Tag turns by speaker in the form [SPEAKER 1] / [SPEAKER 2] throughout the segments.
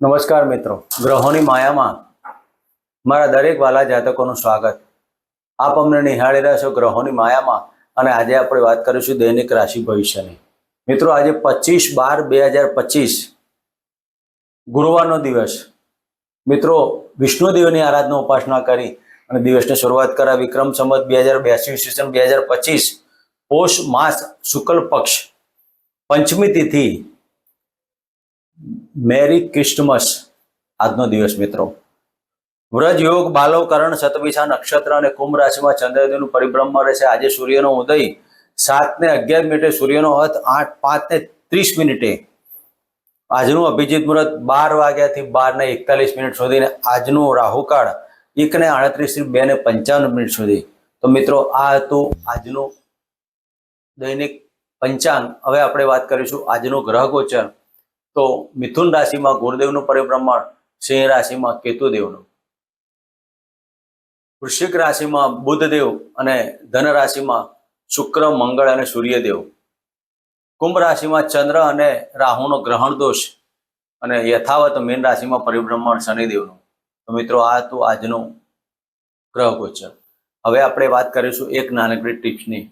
[SPEAKER 1] નમસ્કાર મિત્રો, ગ્રહોની માયામાં મારા દરેક વાલા જાતકોનું સ્વાગત. આપ અમને નિહાળી રહ્યા છો ગ્રહોની માયામાં અને આજે આપણે વાત કરીશું દૈનિક રાશિ ભવિષ્યની. મિત્રો, આજે પચીસ બાર બે હજાર પચીસ ગુરુવારનો દિવસ. મિત્રો, વિષ્ણુદેવની આરાધના ઉપાસના કરી અને દિવસની શરૂઆત કરા વિક્રમ સંવત બે હજાર બ્યાસી ઈસવીસન બે હજાર પચીસ, પોષ માસ શુક્લ પક્ષ. પંચમી તિથિ મેરી ક્રિસ્ટમસ. આજનો દિવસ મિત્રો. વ્રજ યોગ બાલવ કરણ સતવિશા નક્ષત્ર અને કુંભ રાશિમાં ચંદ્રદેવનું પરિભ્રમણ રહેશે આજે સૂર્યનો ઉદય સાત ને અગિયાર મિનિટે સૂર્યનો અસ્ત આઠ પાંચ ને ત્રીસ મિનિટે. આજનું અભિજીત મુહૂર્ત બાર વાગ્યાથી બાર ને એકતાલીસ મિનિટ સુધી ને આજનું રાહુકાળ એક ને આડત્રીસથી બે ને પંચાવન મિનિટ સુધી. તો મિત્રો, આ હતું આજનું દૈનિક પંચાંગ. હવે આપણે વાત કરીશું આજનું ગ્રહ ગોચર તો મિથુન રાશિમાં ગુરુદેવનું પરિભ્રમણ, સિંહ રાશિમાં કેતુદેવનું. વૃશ્ચિક રાશિમાં બુધદેવ અને ધન રાશિમાં શુક્ર, મંગળ અને સૂર્યદેવ. કુંભ રાશિમાં ચંદ્ર અને રાહુનો ગ્રહણ દોષ અને યથાવત મીન રાશિમાં પરિભ્રમણ શનિદેવનું. તો મિત્રો, આ હતું આજનું ગ્રહ ગોચર. હવે આપણે વાત કરીશું એક નાનકડી ટિપ્સની.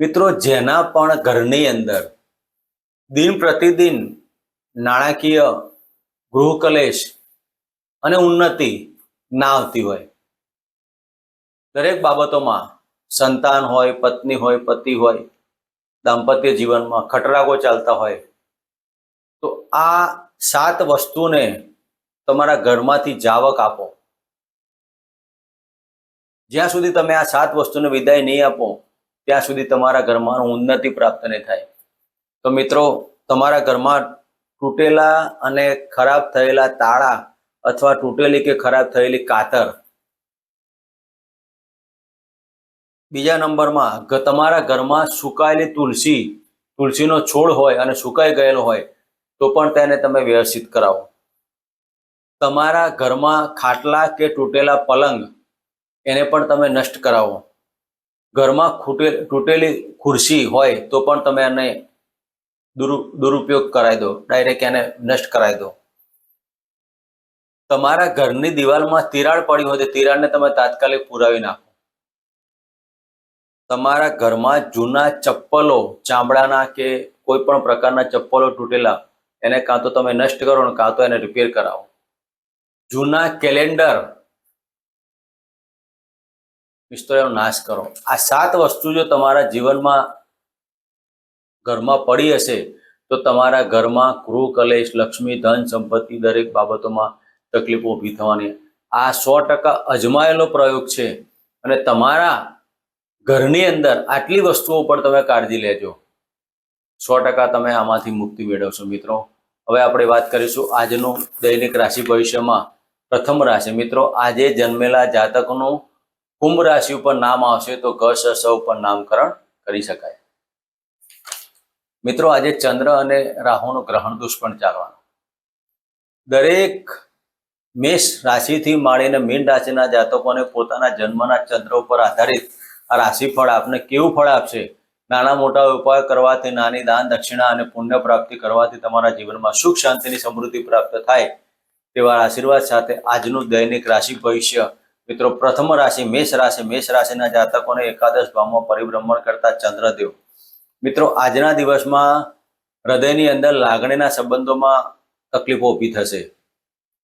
[SPEAKER 1] મિત્રો, જેના પણ ઘરની અંદર દિન પ્રતિદિન નાણાકીય ગૃહ કલેશ અને ઉન્નતિ ના આવતી હોય. દરેક બાબતોમાં સંતાન હોય, પત્ની હોય, પતિ હોય, દાંપત્ય જીવનમાં ખટરાગો ચાલતા હોય, તો આ સાત વસ્તુને તમારા ઘરમાંથી જાવક આપો. જ્યાં સુધી તમે આ સાત વસ્તુને વિદાય નહીં આપો, ત્યાં સુધી તમારા ઘરમાં ઉન્નતિ પ્રાપ્ત નહીં થાય. તો મિત્રો, તમારા ઘરમાં તૂટેલા અને ખરાબ થયેલા તાળા અથવા તૂટેલી કે ખરાબ થયેલી કાતર. બીજા નંબરમાં તમારા ઘરમાં સુકાયેલી તુલસી, તુલસીનો છોડ હોય અને સુકાઈ ગયેલો હોય, તો પણ તેને તમે વ્યવસ્થિત કરાવો. તમારા ઘરમાં ખાટલા કે તૂટેલા પલંગ, એને પણ તમે નષ્ટ કરાવો. ઘરમાં ખૂટે તૂટેલી ખુરશી હોય, તો પણ તમે એને દુરુપયોગ કરાવી દો ડાયરેક્ટ એને નષ્ટ કરાવી દો. તમારા ઘરની દિવાલમાં તિરાડ પડી હોય તો તિરાડને તમે તાત્કાલિક પુરાવી નાખો. તમારા ઘરમાં જૂના ચપ્પલો, ચામડાના કે કોઈ પણ પ્રકારના ચપ્પલો તૂટેલા, એને કાં તો તમે નષ્ટ કરો ને કાં તો એને રિપેર કરાવો. જૂના કેલેન્ડર મિસ્ત્રીનો નાશ કરો. આ સાત વસ્તુ જો તમારા જીવનમાં ઘરમાં પડી હશે, તો તમારા ઘરમાં ગૃહ કલેશ, લક્ષ્મી, ધન સંપત્તિ દરેક બાબતોમાં તકલીફો ઊભી થવાની. આ સો ટકા અજમાયેલો પ્રયોગ છે અને તમારા ઘરની અંદર આટલી વસ્તુઓ પર તમે કાળજી લેજો. સો ટકા તમે આમાંથી મુક્તિ મેળવશો મિત્રો. હવે આપણે વાત કરીશું આજનું દૈનિક રાશિ ભવિષ્યમાં પ્રથમ રાશિ. મિત્રો, આજે જન્મેલા જાતકનું કુંભ રાશિ ઉપર નામ આવશે, તો ઘ સ ઉપર નામકરણ કરી શકાય. મિત્રો, આજે ચંદ્ર અને રાહુનો ગ્રહણ દોષ પણ ચાલવાનો. દરેક મેષ રાશિથી માંડીને મીન રાશિના જાતકોને પોતાના જન્મના ચંદ્ર ઉપર આધારિત આ રાશિફળ આપને કેવું ફળ આપશે? નાના મોટા ઉપાય કરવાથી, નાની દાન, દક્ષિણા અને પુણ્ય પ્રાપ્તિ કરવાથી તમારા જીવનમાં સુખ, શાંતિની સમૃદ્ધિ પ્રાપ્ત થાય તેવા આશીર્વાદ સાથે આજનું દૈનિક રાશિ ભવિષ્ય. મિત્રો, પ્રથમ રાશિ મેષ રાશિ. મેષ રાશિના જાતકોને એકાદશ ભાવમાં પરિભ્રમણ કરતા ચંદ્રદેવ. મિત્રો, આજના દિવસમાં હૃદયની અંદર લાગણીના સંબંધોમાં તકલીફો ઊભી થશે.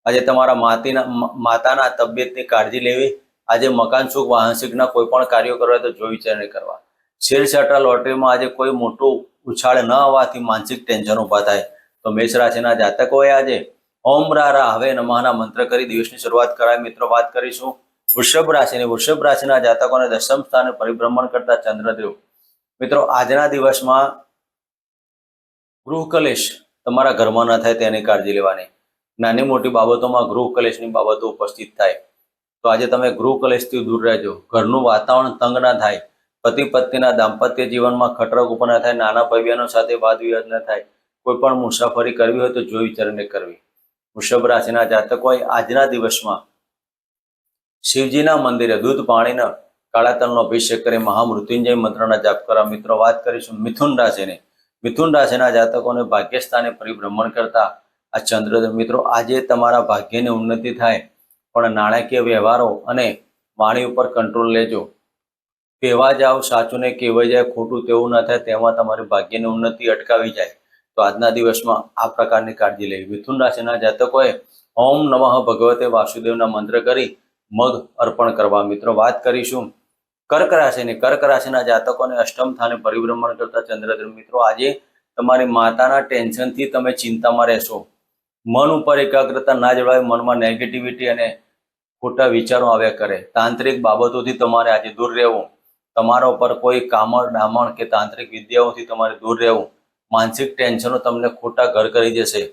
[SPEAKER 1] આજે તમારા માતીના માતાના તબિયતની કાળજી લેવી, આજે મકાન સુખ, વાહન કોઈ પણ કાર્યો કરવા તો જોઈ વિચારને કરવા. શેર સટ્ટા લોટરીમાં આજે કોઈ મોટું ઉછાળ ન આવવાથી માનસિક ટેન્શન ઊભા થાય. તો મેષ રાશિના જાતકોએ આજે ઓમ રા રા હવે નમઃના મંત્ર કરી દિવસની શરૂઆત કરાય. મિત્રો, વાત કરીશું વૃષભ રાશિની. વૃષભ રાશિના જાતકોને દસમ સ્થાને પરિભ્રમણ કરતા ચંદ્રદેવ. મિત્રો, આજના દિવસમાં ગૃહ તમારા ઘરમાં ન થાય તેની કાળજી લેવાની. નાની મોટી બાબતોમાં ગૃહ બાબતો ઉપસ્થિત થાય. તો આજે તમે ગૃહ દૂર રહેજો. ઘરનું વાતાવરણ તંગ ના થાય. પતિ પત્નીના દાંપત્ય જીવનમાં ખટરક ઉપર ના થાય. નાના બહેનો સાથે વાદ વિવાદ ન થાય. કોઈ પણ મુસાફરી કરવી હોય તો જોઈ વિચારીને કરવી. વૃષભ રાશિના જાતકોએ આજના દિવસમાં શિવજીના મંદિરે દૂધ પાણીના કાળા તલનો અભિષેક કરી મહામૃત્યુંજય મંત્રના જાપ કરવા મિત્રો વાત કરીશું મિથુન રાશિની. મિથુન રાશિના જાતકોને ભાગ્યસ્થાને પરિભ્રમણ કરતા આ ચંદ્રદેવ મિત્રો આજે તમારા ભાગ્યની ઉન્નતિ થાય, પણ નાણાકીય વ્યવહારો અને વાણી ઉપર કંટ્રોલ લેજો. કહેવા જાઓ સાચું ને કહેવાય જાય, ખોટું તેવું ન થાય તેમાં તમારી ભાગ્યની ઉન્નતિ અટકાવી જાય. તો આજના દિવસમાં આ પ્રકારની કાળજી લેવી. મિથુન રાશિના જાતકોએ ઓમ નમઃ ભગવતે વાસુદેવના મંત્ર કરી મગ અર્પણ કરવા મિત્રો વાત કરીશું. કર્ક રાશિની કર્ક રાશિના જાતકોને અષ્ટમ સ્થાને પરિભ્રમણ કરતા ચંદ્રદેવ મિત્રો, આજે તમારી માતાના ટેન્શનથી તમે ચિંતામાં રહેશો. મન ઉપર એકાગ્રતા ના જળવાય, મનમાં નેગેટિવિટી અને ખોટા વિચારો આવ્યા કરે. તાંત્રિક બાબતોથી તમારે આજે દૂર રહેવું. તમારા ઉપર કોઈ કામળ ડામણ કે તાંત્રિક વિદ્યાઓથી તમારે દૂર રહેવું. માનસિક ટેન્શનો તમને ખોટા ઘર કરી જશે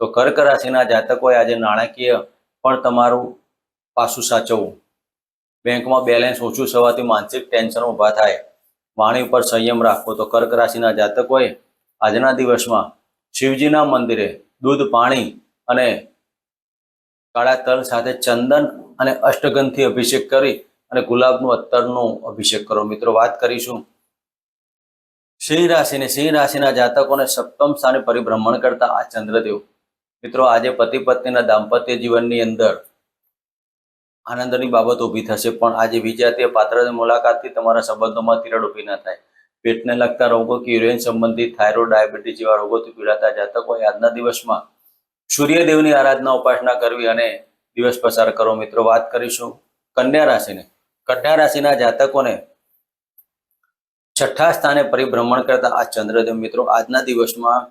[SPEAKER 1] તો કર્ક રાશિના જાતકોએ આજે નાણાકીય પણ તમારું પાછું સાચવવું. બેંકમાં બેલેન્સ ઓછું થવાથી માનસિક ટેન્શન ઊભા થાય. વાણી ઉપર સંયમ રાખવો તો કર્ક રાશિના જાતકોએ આજના દિવસમાં શિવજીના મંદિરે દૂધ, પાણી અને કાળા તલ સાથે ચંદન અને અષ્ટગંધથી અભિષેક કરી અને ગુલાબનું અત્તરનો અભિષેક કરો. મિત્રો, વાત કરીશું. સિંહ રાશિને, સિંહ રાશિના જાતકોને સપ્તમ સ્થાને પરિભ્રમણ કરતા આ ચંદ્રદેવ. મિત્રો, આજે પતિ પત્નીના દાંપત્ય જીવનની અંદર આનંદની બાબત ઊભી થશે. પણ આજે વિજાતીય પાત્રની મુલાકાતથી તમારા સંબંધોમાં તિરાડ ઊભી ન થાય. પેટને લગતા રોગો કે યુરેન સંબંધિત થાઇરોઇડ, ડાયાબિટીસ જેવા રોગોથી પીડાતા જાતકોએ આજના દિવસમાં સૂર્યદેવની આરાધના ઉપાસના કરવી અને દિવસ પસાર કરો. મિત્રો, વાત કરીશું કન્યા રાશિને. કન્યા રાશિના જાતકોને છઠ્ઠા સ્થાને પરિભ્રમણ કરતા આ ચંદ્રદેવ મિત્રો, આજના દિવસમાં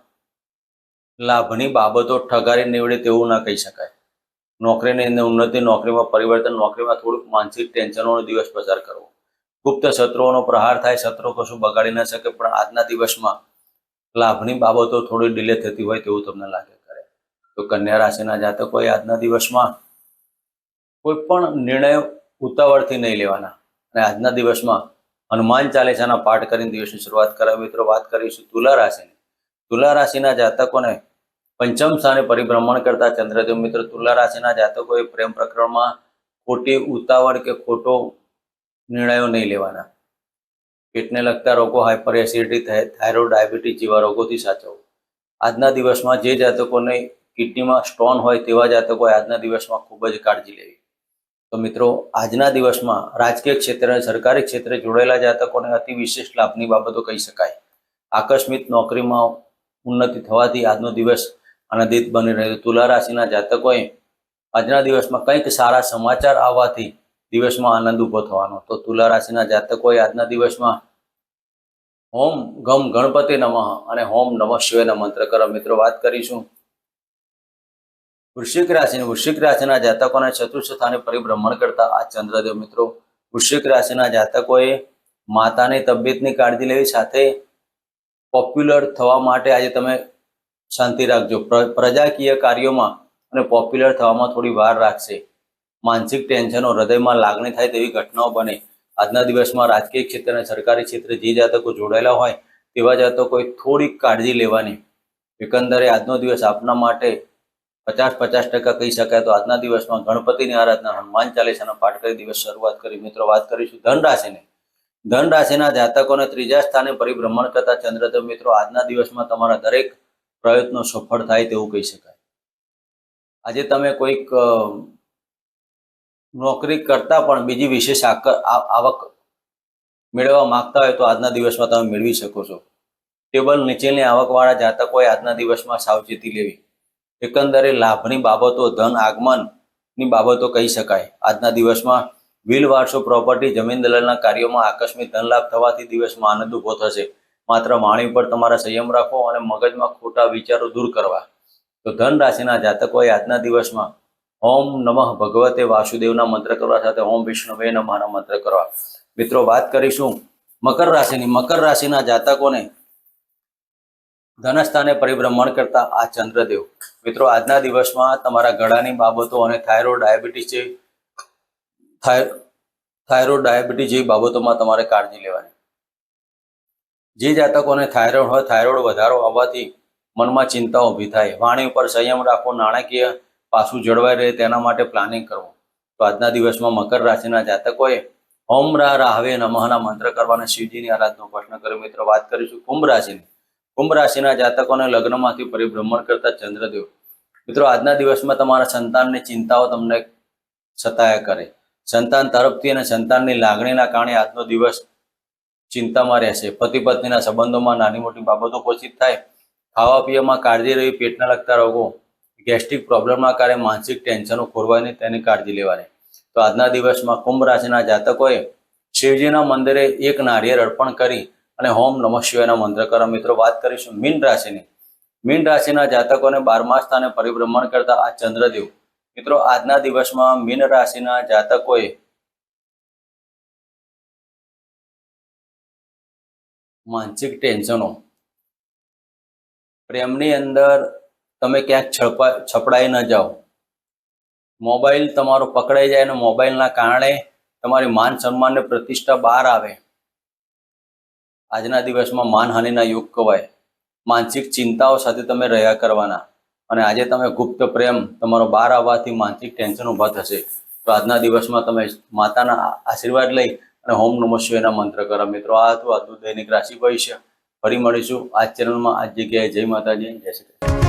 [SPEAKER 1] લાભની બાબતો ઠગારી નીવડે તેવું ના કહી શકાય. નોકરીની અંદર ઉન્નતિ, નોકરીમાં પરિવર્તન, નોકરીમાં થોડુંક માનસિક ટેન્શનોનો દિવસ પસાર કરવો. ગુપ્ત શત્રુઓનો પ્રહાર થાય શત્રુઓ કશું બગાડી ન શકે, પણ આજના દિવસમાં લાભની બાબતો થોડી ડિલે થતી હોય તેવું તમને લાગે કરે તો કન્યા રાશિના જાતકોએ આજના દિવસમાં કોઈ પણ નિર્ણય ઉતાવળથી નહીં લેવાના. અને આજના દિવસમાં હનુમાન ચાલીસાના પાઠ કરીને દિવસની શરૂઆત કરાવી. મિત્રો, વાત કરીશું તુલા રાશિની. તુલા રાશિના જાતકોને પંચમ સ્થાને પરિભ્રમણ કરતા ચંદ્રદેવ મિત્ર તુલા રાશિના જાતકોએ પ્રેમ પ્રકરણમાં ખોટી ઉતાવળ કે ખોટો નિર્ણયો નહીં લેવાના. પેટને લગતા રોગો હાઇપર એસિડિટી થાઇરોઇડ ડાયાબિટીસ જેવા રોગોથી સાચવો. આજના દિવસમાં જે જાતકોને કિડનીમાં સ્ટોન હોય તેવા જાતકોએ આજના દિવસમાં ખૂબ જ કાળજી લેવી. તો મિત્રો, આજના દિવસમાં રાજકીય ક્ષેત્રે અને સરકારી ક્ષેત્રે જોડાયેલા જાતકોને અતિ વિશેષ લાભની બાબતો કહી શકાય. આકસ્મિક નોકરીમાં ઉન્નતિ થવાથી આજનો દિવસ આનંદિત બની રહ્યો તુલા રાશિના જાતકોએ આજના દિવસમાં કંઈક સારા સમાચાર આવવાથી દિવસમાં આનંદ ઊભો થવાનો. તો તુલા રાશિના જાતકોએ આજના દિવસમાં હોમ ગમ ગણપતિ નમઃ અને હોમ નમઃ શિવના મંત્ર કરો. મિત્રો, વાત કરીશું વૃશ્ચિક રાશિની વૃશ્ચિક રાશિના જાતકોને ચતુર્થ સ્થાને પરિભ્રમણ કરતા આ ચંદ્રદેવ મિત્રો, વૃશ્ચિક રાશિના જાતકોએ માતાની તબિયતની કાળજી લેવી સાથે પોપ્યુલર થવા માટે આજે તમે શાંતિ રાખજો. પ્ર- પ્રજાકીય કાર્યોમાં અને પોપ્યુલર થવામાં થોડી વાર રાખશે. માનસિક ટેન્શનો હૃદયમાં લાગણી થાય તેવી ઘટનાઓ બને. આજના દિવસમાં રાજકીય ક્ષેત્ર અને સરકારી ક્ષેત્રે જે જાતકો જોડાયેલા હોય, તેવા જાતકોએ થોડીક કાળજી લેવાની. એકંદરે આજનો દિવસ આપના માટે પચાસ પચાસ ટકા કહી શકાય તો આજના દિવસમાં ગણપતિની આરાધના, હનુમાન ચાલીસાનો પાઠ કરી દિવસ શરૂઆત કરી. મિત્રો, વાત કરીશું ધન રાશિની ધન રાશિના જાતકોને ત્રીજા સ્થાને પરિભ્રમણ કરતા ચંદ્રદેવ મિત્રો, આજના દિવસમાં તમારા દરેક પ્રયત્નો સફળ થાય તેવું કહી શકાય. આજે તમે કોઈક નોકરી કરતા પણ બીજી વિશેષ આવક મેળવવા માંગતા હોય તો આજના દિવસમાં તમે મેળવી શકો છો. ટેબલ નીચેની આવકવાળા જાતકોએ આજના દિવસમાં સાવચેતી લેવી. એકંદરે લાભની બાબતો, ધન આગમનની બાબતો કહી શકાય. આજના દિવસમાં વિલ વારસો પ્રોપર્ટી જમીન દલાલના કાર્યોમાં આકસ્મિક ધન લાભ થવાથી દિવસમાં આનંદ ઊભો થશે. માત્ર વાણી પર તમારા સંયમ રાખો અને મગજમાં ખોટા વિચારો દૂર કરવા. તો ધન રાશિના જાતકોએ આજના દિવસમાં ઓમ નમઃ ભગવતે વાસુદેવના મંત્ર કરવા સાથે ઓમ વિષ્ણુવે નમઃના મંત્ર કરવા. મિત્રો, વાત કરીશું મકર રાશિની. મકર રાશિના જાતકોને ધનસ્થાને પરિભ્રમણ કરતા આ ચંદ્રદેવ. મિત્રો, આજના દિવસમાં તમારા ગળાની બાબતો અને થાઇરોઇડ ડાયાબિટીસ થાઇ- થાઇરોઇડ ડાયાબિટીસ જેવી બાબતોમાં તમારે કાળજી લેવાની. જે જાતકોને થાઇરોઇડ હોય, થાઇરોઇડ વધારો આવવાથી મનમાં ચિંતા ઊભી થાય. વાણી ઉપર સંયમ રાખવો નાણાકીય પાછું જળવાઈ રહે તેના માટે પ્લાનિંગ કરવું. તો આજના દિવસમાં મકર રાશિના જાતકોએ ઓમ રા રાહવે નમઃના મંત્ર કરવાના શિવજીની આરાધનો પ્રશ્ન કર્યો. મિત્રો, વાત કરીશું કુંભ રાશિની. કુંભ રાશિના જાતકોને લગ્નમાંથી પરિભ્રમણ કરતા ચંદ્રદેવ. મિત્રો, આજના દિવસમાં તમારા સંતાનની ચિંતાઓ તમને સતાયા કરે. સંતાન તરફથી અને સંતાનની લાગણીના કારણે આજનો દિવસ ચિંતામાં રહેશે. પતિ પત્નીના સંબંધોમાં નાની મોટી બાબતો પોષિત થાય. ખાવા પીવામાં કાળજી રહી પેટના લગતા રોગો, ગેસ્ટ્રિક પ્રોબ્લેમના કારણે માનસિક ટેન્શનો ખોરવાની તેની કાળજી લેવાની. તો આજના દિવસમાં કુંભ રાશિના જાતકોએ શિવજીના મંદિરે એક નારિયેળ અર્પણ કરી અને હોમ નમઃ શિવાયના મંત્ર કરો. મિત્રો, વાત કરીશું મીન રાશિની. મીન રાશિના જાતકોને બારમા સ્થાને પરિભ્રમણ કરતા આ ચંદ્રદેવ. મિત્રો, આજના દિવસમાં મીન રાશિના જાતકોએ માનસિક ટેન્શનો. પ્રેમની અંદર તમે ક્યાંક છપા છપડાઈ ન જાઓ. મોબાઈલ તમારો પકડાઈ જાય અને મોબાઈલના કારણે તમારી માન સન્માનને પ્રતિષ્ઠા બહાર આવે. આજના દિવસમાં માનહાનિના યુગ કહેવાય. માનસિક ચિંતાઓ સાથે તમે રહ્યા કરવાના અને આજે તમે ગુપ્ત પ્રેમ તમારો બહાર આવવાથી માનસિક ટેન્શન ઊભા થશે. તો આજના દિવસમાં તમે માતાના આશીર્વાદ લઈ અને હોમ નમઃ શિવાયના મંત્ર કરો. મિત્રો, આ હતું આજનું દૈનિક રાશિ ભવિષ્ય. ફરી મળીશું. આ ચેનલમાં, આ જગ્યાએ. જય માતાજી. જય શ્રી